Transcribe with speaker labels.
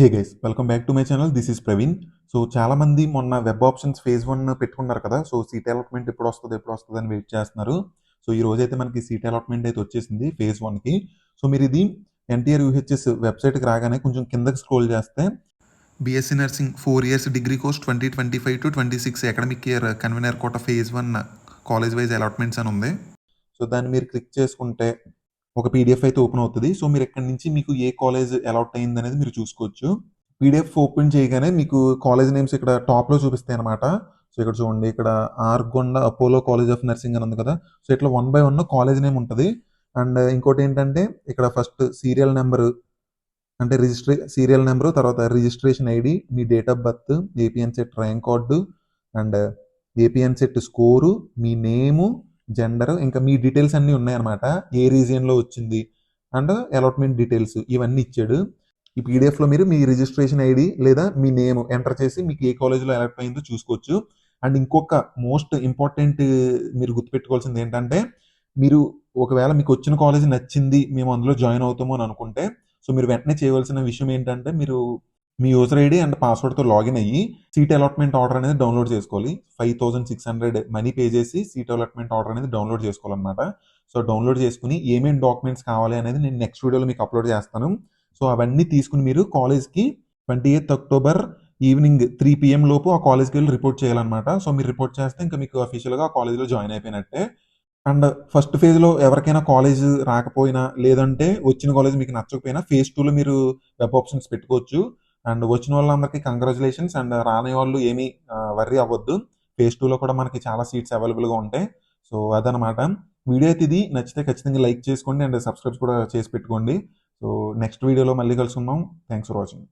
Speaker 1: Hey guys welcome back to my channel this is Praveen so చాలా మంది మొన్న web options phase one పెట్టుకున్నారు కదా. సో సీట్ అలాట్మెంట్ ఎప్పుడు వస్తుంది ఎప్పుడు వస్తుంది అని వెయిట్ చేస్తున్నారు. సో ఈ రోజు అయితే మనకి సీట్ అలాట్మెంట్ అయితే వచ్చేసింది ఫేజ్ వన్కి సో మీరు ఇది ఎన్టీఆర్ యూహెచ్ఎస్ వెబ్సైట్కి రాగానే కొంచెం కిందకి స్క్రోల్ చేస్తే BSc nursing four years degree course twenty twenty five to twenty six academic year convener quota phase one college wise allotments అని ఉంది. సో దాన్ని మీరు క్లిక్ చేసుకుంటే ఒక పీడిఎఫ్ అయితే ఓపెన్ అవుతుంది. సో మీరు ఎక్కడి నుంచి మీకు ఏ కాలేజ్ అలాట్ అయింది అనేది మీరు చూసుకోవచ్చు. పీడిఎఫ్ ఓపెన్ చేయగానే మీకు కాలేజ్ నేమ్స్ ఇక్కడ టాప్లో చూపిస్తాయి అనమాట సో ఇక్కడ చూడండి. ఇక్కడ Argonda Apollo college of nursing అని ఉంది కదా. సో ఇట్లా one by one college name ఉంటుంది. అండ్ ఇంకోటి ఏంటంటే ఇక్కడ ఫస్ట్ సీరియల్ నెంబర్ అంటే రిజిస్ట్రే సీరియల్ నెంబరు తర్వాత registration ID me date of birth APN set rank card and APN set score me name gender ఇంకా మీ డీటెయిల్స్ అన్నీ ఉన్నాయన్నమాట. ఏ రీజియన్లో వచ్చింది అండ్ అలాట్మెంట్ డీటెయిల్స్ ఇవన్నీ ఇచ్చాడు. ఈ పీడిఎఫ్లో మీరు మీ రిజిస్ట్రేషన్ ఐడి లేదా మీ నేమ్ ఎంటర్ చేసి మీకు ఏ కాలేజ్లో ఎలక్ట్ అయిందో చూసుకోవచ్చు. అండ్ ఇంకొక మోస్ట్ ఇంపార్టెంట్ మీరు గుర్తుపెట్టుకోవాల్సింది ఏంటంటే మీరు ఒకవేళ మీకు వచ్చిన కాలేజ్ నచ్చింది మేము అందులో జాయిన్ అవుతాము అని అనుకుంటే సో మీరు వెంటనే చేయవలసిన విషయం ఏంటంటే మీరు మీ యూజర్ ఐడి అండ్ పాస్వర్డ్తో లాగిన్ అయ్యి సీట్ అలాట్మెంట్ ఆర్డర్ అనేది డౌన్లోడ్ చేసుకోవాలి. Five thousand six hundred money pay చేసి సీట్ అలాట్మెంట్ ఆర్డర్ అనేది డౌన్లోడ్ చేసుకోవాలన్నమాట. సో డౌన్లోడ్ చేసుకుని ఏమేమి డాక్యుమెంట్స్ కావాలి అనేది నేను నెక్స్ట్ వీడియోలో మీకు అప్లోడ్ చేస్తాను. సో అవన్నీ తీసుకుని మీరు కాలేజ్కి twenty eighth October evening three PM లోపు ఆ కాలేజ్కి వెళ్ళి రిపోర్ట్ చేయాలన్నమాట. సో మీరు రిపోర్ట్ చేస్తే ఇంకా మీకు అఫీషియల్గా ఆ కాలేజ్లో జాయిన్ అయిపోయినట్టే. అండ్ ఫస్ట్ ఫేజ్లో ఎవరికైనా కాలేజ్ రాకపోయినా లేదంటే వచ్చిన కాలేజ్ మీకు నచ్చకపోయినా ఫేజ్ టూలో మీరు వెబ్ ఆప్షన్స్ పెట్టుకోవచ్చు. అండ్ వచ్చిన వాళ్ళందరికీ కంగ్రాచులేషన్స్. అండ్ రాని వాళ్ళు ఏమీ వర్రీ అవ్వద్దు. ఫేజ్ టూలో కూడా మనకి చాలా సీట్స్ అవైలబుల్గా ఉంటాయి. సో అదనమాట వీడియో అయితే ఇది. నచ్చితే ఖచ్చితంగా లైక్ చేసుకోండి. అండ్ సబ్స్క్రైబ్ కూడా చేసి పెట్టుకోండి. సో నెక్స్ట్ వీడియోలో మళ్ళీ కలుసుకుందాం. Thanks for watching